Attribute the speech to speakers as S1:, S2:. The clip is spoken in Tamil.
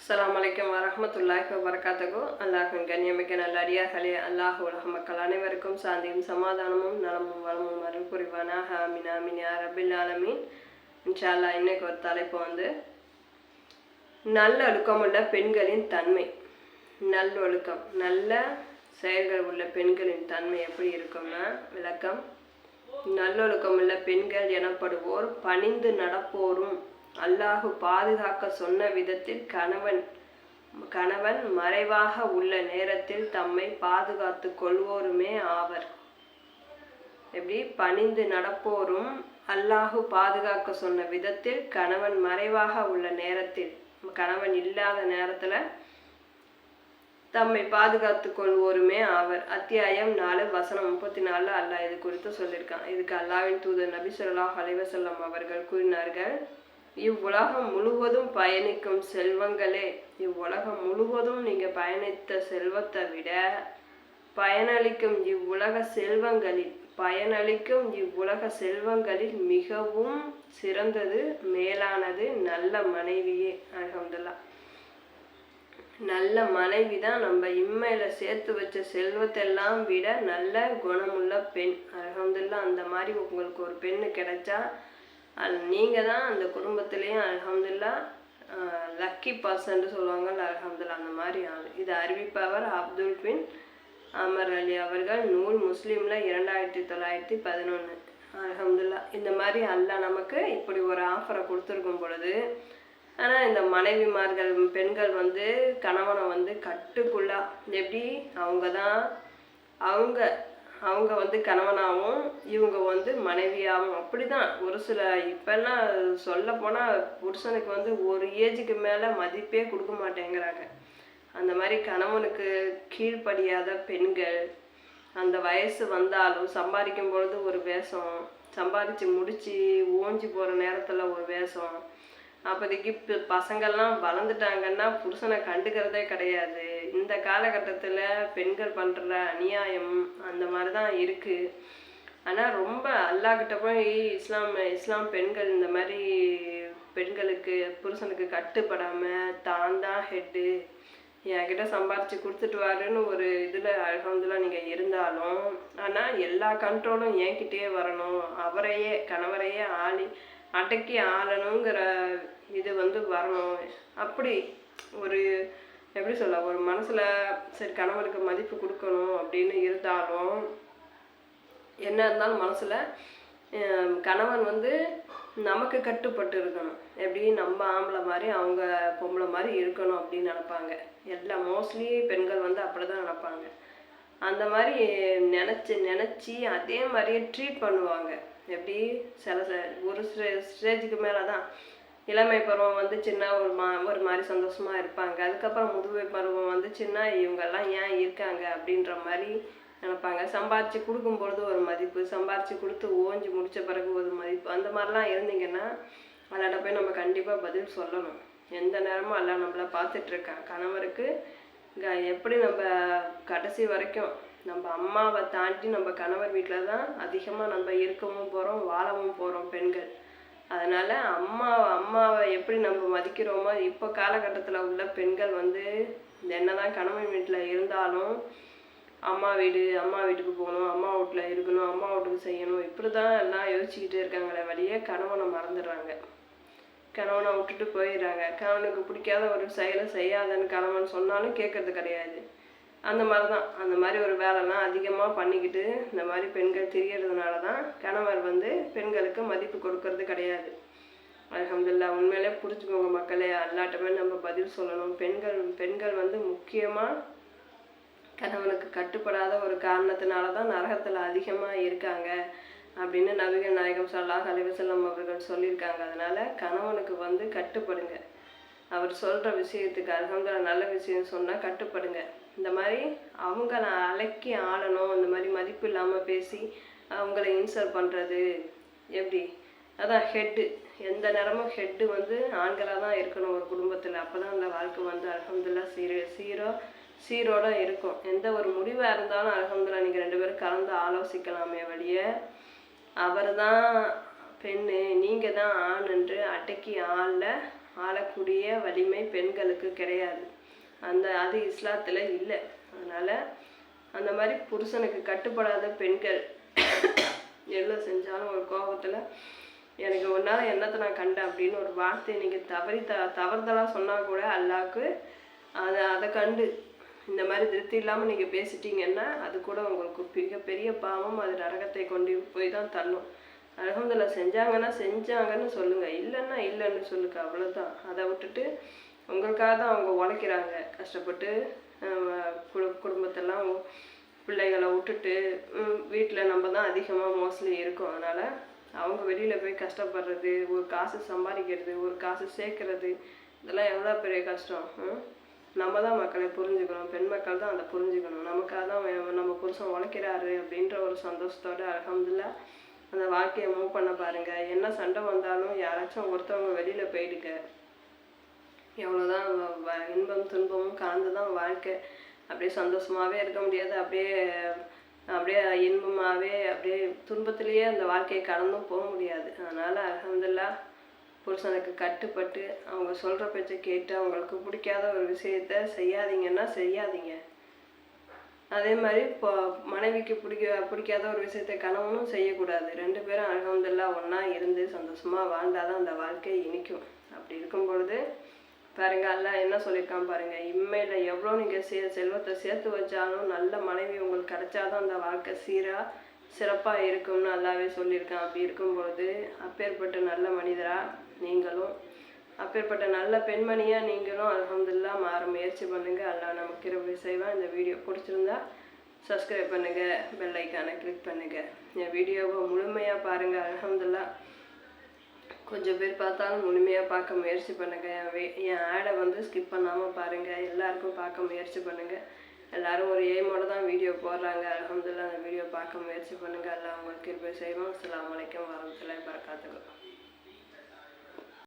S1: அஸ்லாம் வலைக்கம் வரஹ்மத்துல்லாஹி வரகாத்தகோ அல்லாஹின் கண்ணியமிக்க நல்லடியார்களே அல்லாஹ் உலக மக்கள் அனைவருக்கும் சாந்தியும் சமாதானமும் நலமும் வளமும் அருள் புரிவானாக ஆமீன் ஆமீன் யா ரபில் ஆலமீன் இன்ஷா இன்னைக்கு ஒரு தலைப்பு வந்து நல்லொழுக்கமுள்ள பெண்களின் தன்மை நல்லொழுக்கம் நல்ல செயல்கள் உள்ள பெண்களின் தன்மை எப்படி இருக்கும்னா விளக்கம் நல்லொழுக்கமுள்ள பெண்கள் எனப்படுவோர் பணிந்து நடப்போரும் அல்லாஹு பாதுகாக்க சொன்ன விதத்தில் கணவன் கணவன் மறைவாக உள்ள நேரத்தில் தம்மை பாதுகாத்து கொள்வோருமே ஆவர். எப்படி? பணிந்து நடப்போரும் அல்லாஹு பாதுகாக்க சொன்ன விதத்தில் கணவன் மறைவாக உள்ள நேரத்தில் கணவன் இல்லாத நேரத்துல தம்மை பாதுகாத்து கொள்வோருமே ஆவர். அத்தியாயம் நாலு வசனம் முப்பத்தி நாலுல அல்லாஹ் இது குறித்து சொல்லியிருக்கான். இதுக்கு அல்லாவின் தூதர் நபி சொல்லாஹ் அலைவசல்லம் அவர்கள் கூறினார்கள் இவ்வுலகம் முழுவதும் பயணிக்கும் செல்வங்களே இவ்வுலகம் முழுவதும் நீங்க பயணித்த செல்வத்தை விட பயனளிக்கும் இவ்வுலக செல்வங்களில் பயனளிக்கும் இவ்வுலக செல்வங்களில் மிகவும் சிறந்தது மேலானது நல்ல மனைவியே அல்ஹம்துலில்லாஹ் நல்ல மனைவி தான் நம்ம இம்மையில சேர்த்து வச்ச செல்வத்தெல்லாம் விட நல்ல குணமுள்ள பெண் அல்ஹம்துலில்லாஹ் அந்த மாதிரி உங்களுக்கு ஒரு பெண்ணு கிடைச்சா அது நீங்கள் தான் அந்த குடும்பத்துலேயும் அலமதுல்லா லக்கி பர்சன்ட்டு சொல்லுவாங்கல்ல அலமதுல்லா அந்த மாதிரி ஆள். இது அறிவிப்பவர் அப்துல் பின் அமர் அலி அவர்கள் நூல் முஸ்லீமில் இரண்டாயிரத்தி தொள்ளாயிரத்தி பதினொன்று அலமதுல்லா இந்த மாதிரி அல்லாஹ் நமக்கு இப்படி ஒரு ஆஃபரை கொடுத்துருக்கும் பொழுது ஆனால் இந்த மனைவிமார்கள் பெண்கள் வந்து கணவனை வந்து கட்டுக்குள்ளா. எப்படி? அவங்க தான் அவங்க அவங்க வந்து கணவனாகவும் இவங்க வந்து மனைவியாகவும் அப்படிதான். ஒரு சில இப்போல்லாம் சொல்ல போனால் புருஷனுக்கு வந்து ஒரு ஏஜுக்கு மேலே மதிப்பே கொடுக்க மாட்டேங்கிறாங்க. அந்த மாதிரி கணவனுக்கு கீழ்ப்படியாத பெண்கள் அந்த வயசு வந்தாலும் சம்பாதிக்கும் பொழுது ஒரு வேஷம் சம்பாதிச்சு முடிச்சு ஓஞ்சி போகிற நேரத்தில் ஒரு வேஷம் அப்போதைக்கு இப்போ பசங்கள்லாம் வளர்ந்துட்டாங்கன்னா புருஷனை கண்டுக்கிறதே கிடையாது. இந்த காலகட்டத்தில் பெண்கள் பண்ணுற அநியாயம் அந்த மாதிரி தான் இருக்குது ஆனால் ரொம்ப அல்லாக்கிட்ட போய் இஸ்லாம் இஸ்லாம் பெண்கள் இந்த மாதிரி பெண்களுக்கு புருஷனுக்கு கட்டுப்படாமல் தான் தான் ஹெட்டு என்கிட்ட சம்பாரித்து கொடுத்துட்டு வாருன்னு ஒரு இதில் அல்ஹம்துலில்லாஹ் நீங்கள் இருந்தாலும் ஆனால் எல்லா கண்ட்ரோலும் என்கிட்டயே வரணும். அவரையே கணவரையே ஆளி அடக்கி ஆளணுங்கிற இது வந்து வரணும். அப்படி ஒரு எப்படி சொல்ல ஒரு மனசில் சரி கணவருக்கு மதிப்பு கொடுக்கணும் அப்படின்னு இருந்தாலும் என்ன இருந்தாலும் மனசில் கணவன் வந்து நமக்கு கட்டுப்பட்டு இருக்கணும். எப்படி நம்ம ஆம்பளை மாதிரி அவங்க பொம்பளை மாதிரி இருக்கணும் அப்படின்னு நினப்பாங்க. எல்லா மோஸ்ட்லி பெண்கள் வந்து அப்படி தான் நினப்பாங்க. அந்த மாதிரி நினச்சி நினச்சி அதே மாதிரியே ட்ரீட் பண்ணுவாங்க. எப்படி? சில ச- ஒரு ஸ்டேஜுக்கு மேலே தான் இளமை பருவம் வந்துச்சுன்னா ஒரு மா ஒரு மாதிரி சந்தோஷமாக இருப்பாங்க. அதுக்கப்புறம் முதுமை பருவம் வந்துச்சுன்னா இவங்கெல்லாம் ஏன் இருக்காங்க அப்படின்ற மாதிரி நினைப்பாங்க. சம்பாரித்து கொடுக்கும் பொழுது ஒரு மதிப்பு சம்பாரித்து கொடுத்து ஓஞ்சி முடித்த பிறகு ஒரு மதிப்பு. அந்த மாதிரிலாம் இருந்தீங்கன்னா அல்லாட்ட போய் நம்ம கண்டிப்பாக பதில் சொல்லணும். எந்த நேரமும் எல்லாம் நம்மள பார்த்துட்ருக்கான் கணவருக்கு எப்படி நம்ம கடைசி வரைக்கும் நம்ம அம்மாவை தாண்டி நம்ம கணவர் வீட்டில் தான் அதிகமாக நம்ம இருக்கவும் போகிறோம் வாழவும் போகிறோம் பெண்கள். அதனால் அம்மா அம்மாவை எப்படி நம்ம மதிக்கிறோமோ இப்போ காலகட்டத்தில் உள்ள பெண்கள் வந்து என்னதான் கணவன் வீட்டில் இருந்தாலும் அம்மா வீடு அம்மா வீட்டுக்கு போகணும் அம்மா வீட்டில் இருக்கணும் அம்மா வீட்டுக்கு செய்யணும் இப்படி தான் எல்லாம் யோசிச்சுக்கிட்டே இருக்காங்களே வழியே கணவனை மறந்துடுறாங்க. கணவனை விட்டுட்டு போயிடுறாங்க. கணவனுக்கு பிடிக்காத ஒரு செயலை செய்யாதன்னு கணவன் சொன்னாலும் கேட்கறது கிடையாது. அந்த மாதிரி தான் அந்த மாதிரி ஒரு வேலைலாம் அதிகமாக பண்ணிக்கிட்டு இந்த மாதிரி பெண்கள் தெரியறதுனால தான் கணவர் வந்து பெண்களுக்கு மதிப்பு கொடுக்கறது கிடையாது. அலமதுல்லா உண்மையிலே புரிஞ்சுக்கோங்க மக்களே. எல்லாட்டுமே நம்ம பதில் சொல்லணும். பெண்கள் பெண்கள் வந்து முக்கியமாக கணவனுக்கு கட்டுப்படாத ஒரு காரணத்தினால தான் நரகத்தில் அதிகமாக இருக்காங்க. அப்படின்னு நபிகள் நாயகம் சொல்லாஹ் அலிவசல்லம் அவர்கள் சொல்லியிருக்காங்க. அதனால் கணவனுக்கு வந்து கட்டுப்படுங்க. அவர் சொல்கிற விஷயத்துக்கு அல்ஹம்துலில்லாஹ் நல்ல விஷயம் சொன்னால் கட்டுப்படுங்க. இந்த மாதிரி அவங்கள அலக்கி ஆளணும். இந்த மாதிரி மதிப்பு இல்லாமல் பேசி அவங்கள இன்சல்ட் பண்ணுறது எப்படி? அதான் ஹெட்டு எந்த நேரமும் ஹெட்டு வந்து ஆண்களாக தான் இருக்கணும் ஒரு குடும்பத்தில். அப்போ தான் அந்த வாழ்க்கை வந்து அலகம்துல்லா சீர சீரோ சீரோட இருக்கும். எந்த ஒரு முடிவாக இருந்தாலும் அலகம்துல்லா நீங்கள் ரெண்டு பேரும் கலந்து ஆலோசிக்கலாமே வழியை. அவர் தான் பெண்ணு நீங்கள் தான் ஆண் என்று அடக்கி ஆள ஆளக்கூடிய வலிமை பெண்களுக்கு கிடையாது. அந்த அது இஸ்லாத்தில் இல்லை. அதனால் அந்த மாதிரி புருஷனுக்கு கட்டுப்படாத பெண்கள் எவ்வளோ செஞ்சாலும் ஒரு கோபத்தில் எனக்கு ஒரு நாள் என்னத்தை நான் கண்டேன் அப்படின்னு ஒரு வார்த்தையை நீங்கள் தவறி த தவறுதலாக சொன்னால் கூட அல்லாவுக்கு அதை அதை கண்டு இந்த மாதிரி திருப்தி இல்லாமல் நீங்கள் பேசிட்டீங்கன்னா அது கூட உங்களுக்கு மிகப்பெரிய பாவம். அது நரகத்தை கொண்டு போய் தான் தள்ளும். அலகம்துல்லா செஞ்சாங்கன்னா செஞ்சாங்கன்னு சொல்லுங்கள் இல்லைன்னா இல்லைன்னு சொல்லுங்க. அவ்வளோதான் அதை விட்டுட்டு உங்களுக்காக தான் அவங்க உழைக்கிறாங்க. கஷ்டப்பட்டு குடும்பத்தெல்லாம் பிள்ளைகளை விட்டுட்டு வீட்டில் நம்ம தான் அதிகமாக மோஸ்ட்லி இருக்கோம். அதனால் அவங்க வெளியில் போய் கஷ்டப்படுறது ஒரு காசு சம்பாதிக்கிறது ஒரு காசு சேர்க்கறது இதெல்லாம் எவ்வளோ பெரிய கஷ்டம் ம்? நம்ம தான் மக்களை புரிஞ்சுக்கணும் பெண் மக்கள் தான் அதை புரிஞ்சுக்கணும். நமக்காக தான் நம்ம புருஷன் உழைக்கிறாரு அப்படின்ற ஒரு சந்தோஷத்தோட அலகம்துல்லா அந்த வாழ்க்கையை மூவ் பண்ண பாருங்க. என்ன சண்டை வந்தாலும் யாராச்சும் ஒருத்தவங்க வெளியில் போயிடுங்க. எவ்வளோதான் இன்பம் துன்பமும் கலந்து தான் வாழ்க்கை. அப்படியே சந்தோஷமாகவே இருக்க முடியாது. அப்படியே அப்படியே இன்பமாகவே அப்படியே துன்பத்திலேயே அந்த வாழ்க்கையை கடந்தும் போக முடியாது. அதனால் அலகம்துல்லா புருஷனுக்கு கட்டுப்பட்டு அவங்க சொல்கிற பேச்சை கேட்டு அவங்களுக்கு பிடிக்காத ஒரு விஷயத்த செய்யாதீங்கன்னா செய்யாதீங்க. அதே மாதிரி இப்போ மனைவிக்கு பிடிக்க பிடிக்காத ஒரு விஷயத்தை கணவனும் செய்யக்கூடாது. ரெண்டு பேரும் அலமதுல்லா ஒன்றா இருந்து சந்தோஷமா வாழ்ந்தாதான் அந்த வாழ்க்கை இனிக்கும். அப்படி இருக்கும் பொழுது பாருங்க அல்ல என்ன சொல்லியிருக்கான் பாருங்க இம்மையில் எவ்வளோ நீங்கள் சே செல்வத்தை சேர்த்து வச்சாலும் நல்ல மனைவி உங்களுக்கு கிடைச்சாதான் அந்த வாழ்க்கை சீராக சிறப்பாக இருக்கும்னு நல்லாவே சொல்லியிருக்கான். அப்படி இருக்கும் பொழுது அப்பேற்பட்ட நல்ல மனிதராக நீங்களும். அப்பேற்பட்ட நல்ல பெண்மணியாக நீங்களும் அலமதுல்லா மாற முயற்சி பண்ணுங்கள் எல்லாம் நமக்கு கிருபை செய்வான் இந்த வீடியோ பிடிச்சிருந்தா சப்ஸ்கிரைப் பண்ணுங்கள் பெல் ஐக்கானை கிளிக் பண்ணுங்கள் என் வீடியோவை முழுமையாக பாருங்கள் அலமதுல்லா கொஞ்சம் பேர் பார்த்தாலும் முழுமையாக பார்க்க முயற்சி பண்ணுங்கள் என் வே- என் ஆடை வந்து ஸ்கிப் பண்ணாமல் பாருங்கள் எல்லாருக்கும் பார்க்க முயற்சி பண்ணுங்கள் எல்லோரும் ஒரு எய்மோட தான் வீடியோ போடுறாங்க. அலமதுல்லா அந்த வீடியோ பார்க்க முயற்சி பண்ணுங்கள் எல்லாம் உங்களுக்கு கிருபை செய்வோம் அஸ்லாம் வலைக்கம் வரமத்துல வரகாத்துக்கு